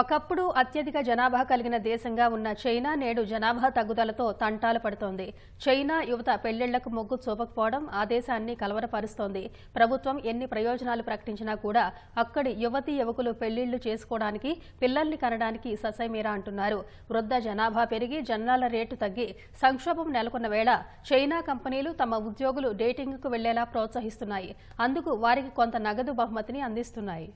ఒకప్పుడు అత్యధిక జనాభా కలిగిన దేశంగా ఉన్న చైనా నేడు జనాభా తగ్గుదలతో తంటాలు పడుతోంది. చైనా యువత పెళ్ళిళ్ళకు మొగ్గు చూపకపోవడం ఆ దేశాన్ని కలవరపరుస్తోంది. ప్రభుత్వం ఎన్ని ప్రయోజనాలు ప్రకటించినా కూడా అక్కడి యువతీ యువకులు పెళ్ళిళ్ళు చేసుకోవడానికి పిల్లల్ని కనడానికి ససైమీరా అంటున్నారు. వృద్ధ జనాభా పెరిగి జనాల రేటు తగ్గి సంక్షోభం నెలకొన్న వేళ చైనా కంపెనీలు తమ ఉద్యోగులు డేటింగ్కు వెళ్ళేలా ప్రోత్సహిస్తున్నాయి. అందుకు వారికి కొంత నగదు బహుమతిని అందిస్తున్నాయి.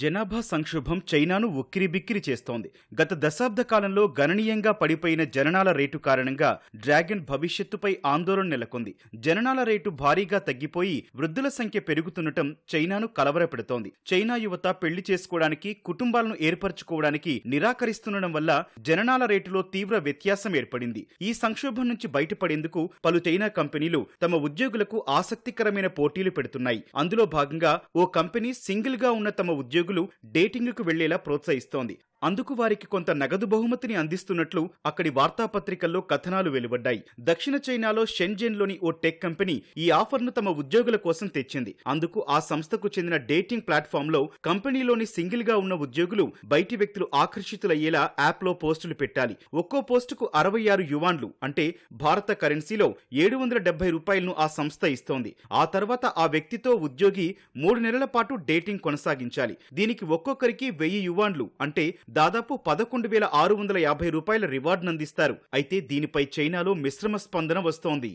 జనాభా సంక్షోభం చైనాను ఉక్కిరిబిక్కిరి చేస్తోంది. గత దశాబ్ద కాలంలో గణనీయంగా పడిపోయిన జననాల రేటు కారణంగా డ్రాగన్ భవిష్యత్తుపై ఆందోళన నెలకొంది. జననాల రేటు భారీగా తగ్గిపోయి వృద్ధుల సంఖ్య పెరుగుతుండటం చైనాను కలవరపెడుతోంది. చైనా యువత పెళ్ళి చేసుకోవడానికి కుటుంబాలను ఏర్పరచుకోవడానికి నిరాకరిస్తుండడం వల్ల జననాల రేటులో తీవ్ర వ్యత్యాసం ఏర్పడింది. ఈ సంక్షోభం నుంచి బయటపడేందుకు పలు చైనా కంపెనీలు తమ ఉద్యోగులకు ఆసక్తికరమైన పోటీలు పెడుతున్నాయి. అందులో భాగంగా ఓ కంపెనీ సింగిల్గా ఉన్న తమ ఉద్యోగులు డేటింగ్కు వెళ్ళేలా ప్రోత్సహిస్తోంది. అందుకు వారికి కొంత నగదు బహుమతిని అందిస్తున్నట్లు అక్కడి వార్తాపత్రికల్లో కథనాలు వెలువడ్డాయి. దక్షిణ చైనాలో షెన్జెన్లోని ఓ టెక్ కంపెనీ ఈ ఆఫర్ను తమ ఉద్యోగుల కోసం తెచ్చింది. అందుకు ఆ సంస్థకు చెందిన డేటింగ్ ప్లాట్ఫామ్లో కంపెనీలోని సింగిల్గా ఉన్న ఉద్యోగులు బయటి వ్యక్తులు ఆకర్షితులయ్యేలా యాప్లో పోస్టులు పెట్టాలి. ఒక్కో పోస్టుకు అరవై ఆరు యువాన్లు అంటే భారత కరెన్సీలో ఏడు వందల డెబ్బై రూపాయలను ఆ సంస్థ ఇస్తోంది. ఆ తర్వాత ఆ వ్యక్తితో ఉద్యోగి మూడు నెలల పాటు డేటింగ్ కొనసాగించాలి. దీనికి ఒక్కొక్కరికి వెయ్యి యువాన్లు అంటే దాదాపు పదకొండు వేల ఆరు వందల యాభై రూపాయల రివార్డునందిస్తారు. అయితే దీనిపై చైనాలో మిశ్రమ స్పందన వస్తోంది.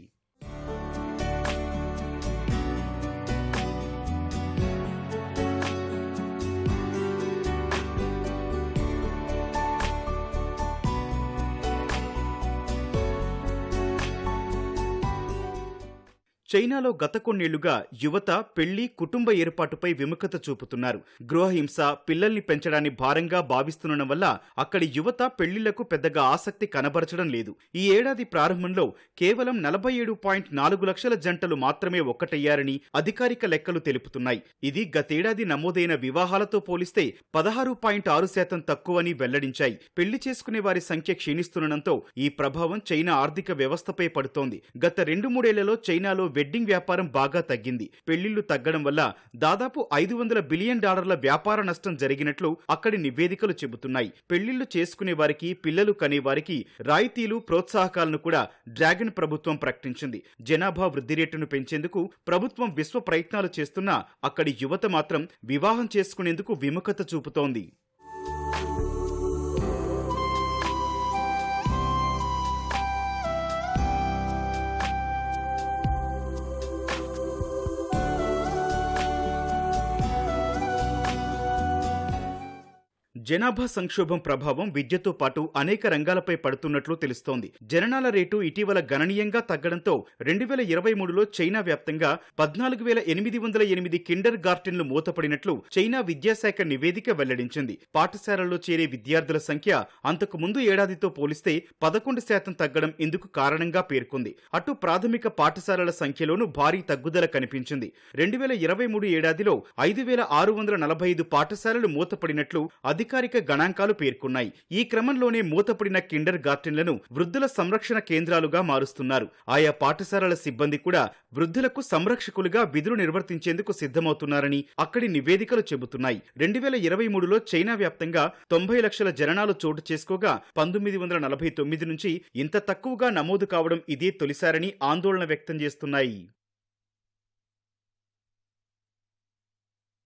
చైనాలో గత కొన్నేళ్ళుగా యువత పెళ్ళి కుటుంబ ఏర్పాటుపై విముఖత చూపుతున్నారు. గృహహింస పిల్లల్ని పెంచడాన్ని భారంగా భావిస్తుండడం వల్ల అక్కడి యువత పెళ్ళిళ్ళకు పెద్దగా ఆసక్తి కనబరచడం లేదు. ఈ ఏడాది ప్రారంభంలో కేవలం నలభై ఏడు పాయింట్ నాలుగు లక్షల జంటలు మాత్రమే ఒక్కటయ్యారని అధికారిక లెక్కలు తెలుపుతున్నాయి. ఇది గతేడాది నమోదైన వివాహాలతో పోలిస్తే పదహారు పాయింట్ ఆరు శాతం తక్కువని వెల్లడించాయి. పెళ్ళి చేసుకునే వారి సంఖ్య క్షీణిస్తుండటంతో ఈ ప్రభావం చైనా ఆర్థిక వ్యవస్థపై పడుతోంది. గత రెండు మూడేళ్ళలో చైనాలో వెడ్డింగ్ వ్యాపారం బాగా తగ్గింది. పెళ్ళిళ్ళు తగ్గడం వల్ల దాదాపు ఐదు వందల బిలియన్ డాలర్ల వ్యాపార నష్టం జరిగినట్లు అక్కడి నివేదికలు చెబుతున్నాయి. పెళ్ళిళ్ళు చేసుకునే వారికి పిల్లలు కనే వారికి రాయితీలు ప్రోత్సాహకాలను కూడా డ్రాగన్ ప్రభుత్వం ప్రకటించింది. జనాభా వృద్ధి రేటును పెంచేందుకు ప్రభుత్వం విశ్వ ప్రయత్నాలు చేస్తున్నా అక్కడి యువత మాత్రం వివాహం చేసుకునేందుకు విముఖత చూపుతోంది. జనాభా సంక్షోభం ప్రభావం విద్యతో పాటు అనేక రంగాలపై పడుతున్నట్లు తెలుస్తోంది. జననాల రేటు ఇటీవల గణనీయంగా తగ్గడంతో రెండు వేల ఇరవై మూడులో చైనా వ్యాప్తంగా పద్నాలుగు వేల ఎనిమిది వందల ఎనిమిది కిండర్ గార్టెన్లు మూతపడినట్లు చైనా విద్యాశాఖ నివేదిక వెల్లడించింది. పాఠశాలల్లో చేరే విద్యార్థుల సంఖ్య అంతకు ముందు ఏడాదితో పోలిస్తే పదకొండు శాతం తగ్గడం ఇందుకు కారణంగా పేర్కొంది. అటు ప్రాథమిక పాఠశాలల సంఖ్యలోనూ భారీ తగ్గుదల కనిపించింది. రెండు వేల ఇరవై మూడు ఏడాదిలో ఐదు వేల ఆరు వందల నలభై ఐదు పాఠశాలలు మూతపడినట్లు అధికారిక గణాంకాలు పేర్కొన్నాయి. ఈ క్రమంలోనే మూతపడిన కిండర్ గార్టెన్లను వృద్ధుల సంరక్షణ కేంద్రాలుగా మారుస్తున్నారు. ఆయా పాఠశాలల సిబ్బంది కూడా వృద్ధులకు సంరక్షకులుగా విధులు నిర్వర్తించేందుకు సిద్ధమవుతున్నారని అక్కడి నివేదికలు చెబుతున్నాయి. రెండు వేల ఇరవై మూడులో చైనా వ్యాప్తంగా తొంభై లక్షల జననాలు చోటు చేసుకోగా పంతొమ్మిది వందల నలభై తొమ్మిది నుంచి ఇంత తక్కువగా నమోదు కావడం ఇదే తొలిసారని ఆందోళన వ్యక్తం చేస్తున్నాయి.